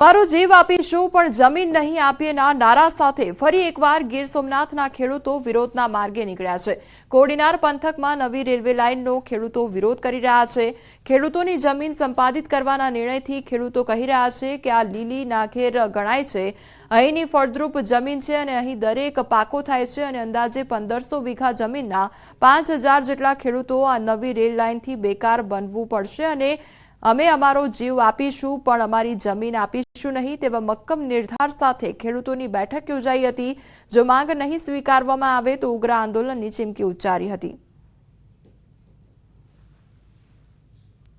મારો જીવ આપીશું, પણ જમીન નહીં આપીએના નારા સાથે. ફરી એકવાર ગીર સોમનાથના ખેડૂતો વિરોધના માર્ગે નીકળ્યા છે. કોડીનાર પંથકમાં નવી રેલવે લાઇનનો ખેડૂતો વિરોધ કરી રહ્યા છે. ખેડૂતોની જમીન સંપાદિત કરવાના નિર્ણયથી ખેડૂતો કહી રહ્યા છે કે આ લીલી નાખેર ગણાય છે. અહીંની ફળદ્રુપ જમીન છે અને અહીં દરેક પાકો થાય છે અને અંદાજે પંદરસો વીઘા જમીનના પાંચ જેટલા ખેડૂતો આ નવી રેલ લાઇનથી બેકાર બનવું પડશે અને અમે અમારો જીવ આપીશું પણ અમારી જમીન આપીશું નહીં તેવા મક્કમ નિર્ધાર સાથે ખેડૂતોની બેઠક યોજાઈ હતી. જો માંગ નહીં સ્વીકારવામાં આવે તો ઉગ્ર આંદોલનની ચીમકી ઉચ્ચારી હતી.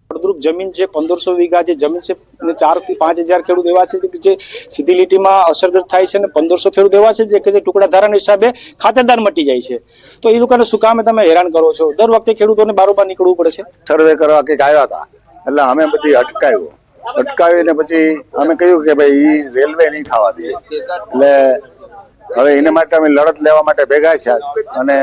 ફળદ્રુપ જમીન છે પંદરસો વીઘા જે જમીન છે અને ચારથી પાંચ હજાર ખેડૂત એવા છે કે જે સીધી લીટીમાં અસરગ્રસ્ત થાય છે અને પંદરસો ખેડૂત એવા છે જે કે જે ટુકડા ધારાના હિસાબે ખાતેદાર મટી જાય છે. તો એ લોકોને શું કામે તમે હેરાન કરો છો? દર વખતે ખેડૂતોને બારોબાર નીકળવું પડે છે. સર્વે કરવા કંઈક આવ્યા હતા. એટલે અમે બધી અટકાવ્યું અટકાવીને પછી અમે કહ્યું કે ભાઈ, ઈ રેલવે નહીં થવા દે. એટલે હવે એને માટે અમે લડત લેવા માટે ભેગા છે અને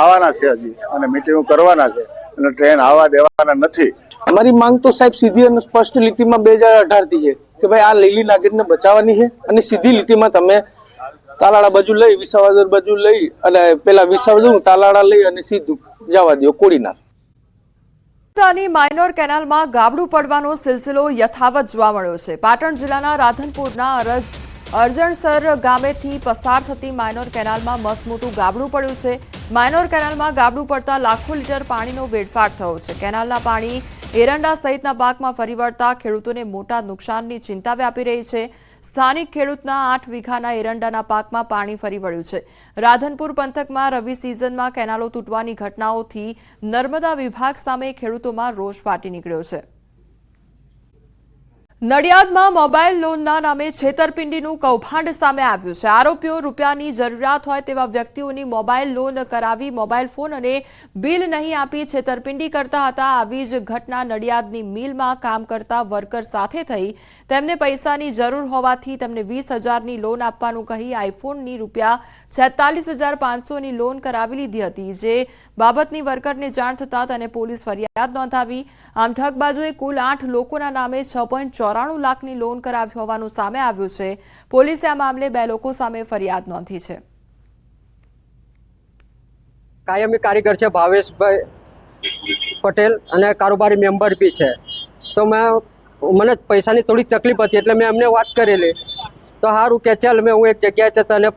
આવવાના છે હજી. અને મિટિંગ કરવાના છે. અને ટ્રેન આવવા દેવાના નથી. અમારી માંગ તો સાહેબ સીધી અને સ્પષ્ટ લીટીમાં બે હજાર અઢારથી છે કે ભાઈ આ લીલી નાગરિકને બચાવવાની છે અને સીધી લીટીમાં તમે તાલાળા બાજુ લઈ, વિસાવદર બાજુ લઈ અને પેલા વિસાવાદર, તાલાળા લઈ અને સીધું જવા દો કોડીનાર. ની માઇનોર કેનાલમાં ગાબડું પડવાનો સિલસિલો યથાવત જોવા મળ્યો છે. પાટણ જિલ્લાના રાધનપુરના અરજ, અરજણસર ગામેથી પસાર થતી માઇનોર કેનાલમાં મસમોટું ગાબડું પડ્યું છે. માઇનોર કેનાલમાં ગાબડું પડતા લાખો લીટર પાણીનો વેડફાટ થયો છે. કેનાલના પાણી એરંડા સહિતના પાકમાં ફરી વળતા ખેડૂતોને મોટા નુકસાનની ચિંતા વ્યાપી રહી છે. સ્થાનિક ખેડૂતના આઠ વીઘાના એરંડાના પાકમાં પાણી ફરી વળ્યું છે. રાધનપુર પંથકમાં રવિ સિઝનમાં કેનાલો તૂટવાની ઘટનાઓથી નર્મદા વિભાગ સામે ખેડૂતોમાં રોષ ફાટી નીકળ્યો છે. નડિયાદમાં મોબાઈલ લોનના નામે છેતરપિંડીનું કૌભાંડ સામે આવ્યું છે. આરોપીઓ રૂપિયાની જરૂરિયાત હોય તેવા વ્યક્તિઓની મોબાઈલ લોન કરાવી મોબાઈલ ફોન અને બિલ નહીં આપી છેતરપિંડી કરતા હતા. આવી જ ઘટના નડિયાદની મિલમાં કામ કરતા વર્કર સાથે થઈ. તેમને પૈસાની જરૂર હોવાથી તેમને વીસ હજારની લોન આપવાનું કહી આઈફોનની રૂપિયા છેતાલીસ હજાર પાંચસોની લોન કરાવી લીધી હતી. જે બાબતની વર્કરને જાણ થતાં તેને પોલીસ ફરિયાદ નોંધાવી. આમ ઠગબાજુએ કુલ આઠ લોકોના નામે છ ચોરાણું લાખની લોન કરાવી હોવાનું સામે આવ્યું છે. પોલીસે આ મામલે બે લોકો સામે ફરિયાદ નોંધી છે. કાયમી કારીગર છે ભાવેશભાઈ પટેલ અને કારોબારી મેમ્બર બી છે. તો મેં મને પૈસાની થોડીક તકલીફ હતી એટલે મેં એમને વાત કરેલી. તો સારું કે ચાલ મેં હું એક જગ્યાએ તને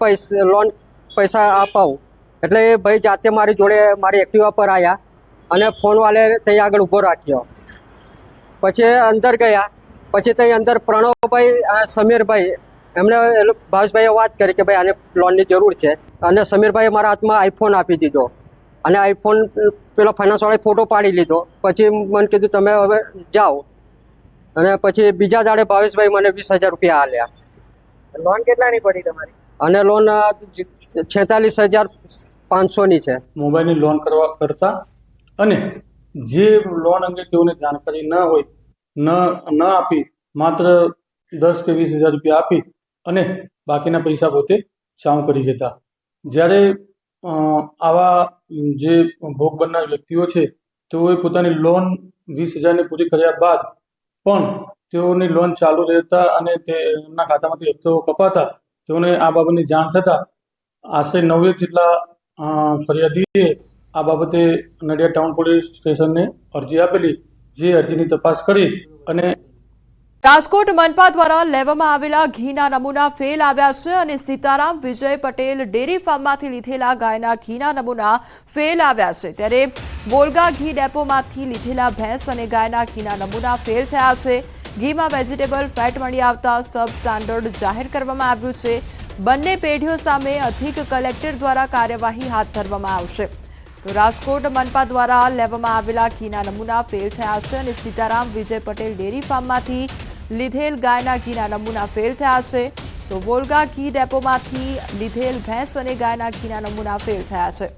પૈસા લોન પૈસા અપાવું. એટલે એ ભાઈ જાતે મારી જોડે મારી એક્ટિવા પર આવ્યા અને ફોનવાલે ત્યાં આગળ ઊભો રાખ્યો. પછી અંદર ગયા. પછી ત્યાં અંદર પ્રણવભાઈ આ સમીરભાઈ એમણે ભાવેશભાઈએ વાત કરી કે ભાઈ આને લોનની જરૂર છે. અને સમીરભાઈએ મારા હાથમાં આઈફોન આપી દીધો. અને આઈફોન પેલો ફાઇનાન્સવાળાએ ફોટો પાડી લીધો. પછી મને કીધું તમે હવે જાઓ. અને પછી બીજા દાડે ભાવેશભાઈ મને વીસ હજાર રૂપિયા આલ્યા. લોન કેટલાની પડી તમારી? અને લોન છેતાલીસ હજાર પાંચસોની છે. મોબાઈલની લોન કરવા કરતા અને જે લોન અંગે તેઓને જાણકારી ન હોય ન ન આપી, માત્ર દસ કે વીસ હજાર રૂપિયા આપી અને બાકીના પૈસા પોતે ચાઉં કરી જતા. જ્યારે આવા જે ભોગ બનનાર વ્યક્તિઓ છે, તેઓએ પોતાની લોન વીસ હજારની પૂરી કર્યા બાદ પણ તેઓની લોન ચાલુ રહેતા અને તેના ખાતામાંથી હપ્તો કપાતા, તેઓને આ બાબતની જાણ થતાં આશરે નવે જેટલા ફરિયાદીએ આ બાબતે નડિયાદ ટાઉન પોલીસ સ્ટેશનને અરજી આપેલી જે અરજીની તપાસ કરી અને રાજકોટ મનપા દ્વારા લેવામાં આવેલા ઘીના નમૂના ફેલ આવ્યા છે અને સીતારામ વિજય પટેલ ડેરી ફાર્મમાંથી લીધેલા ગાયના ઘીના નમૂના ફેલ આવ્યા છે. ત્યારે બોલગા ઘી ડેપોમાંથી લીધેલા ભેંસ અને ગાયના ઘીના નમૂના ફેલ થયા છે. ઘીમાં વેજીટેબલ ફેટ મળી આવતા સબ સ્ટાન્ડર્ડ જાહેર કરવામાં આવ્યું છે. બંને પેઢીઓ સામે અધિક કલેક્ટર દ્વારા કાર્યવાહી હાથ ધરવામાં આવશે. તો રાજકોટ મનપા દ્વારા લેવામાં આવેલા ઘીના નમૂના ફેલ થયા છે અને સીતારામ વિજય પટેલ ડેરી ફાર્મમાંથી લીધેલ ગાયના ઘીના નમૂના ફેલ થયા છે. તો વોલ્ગા ઘી ડેપોમાંથી લીધેલ ભેંસ અને ગાયના ઘીના નમૂના ફેલ થયા છે.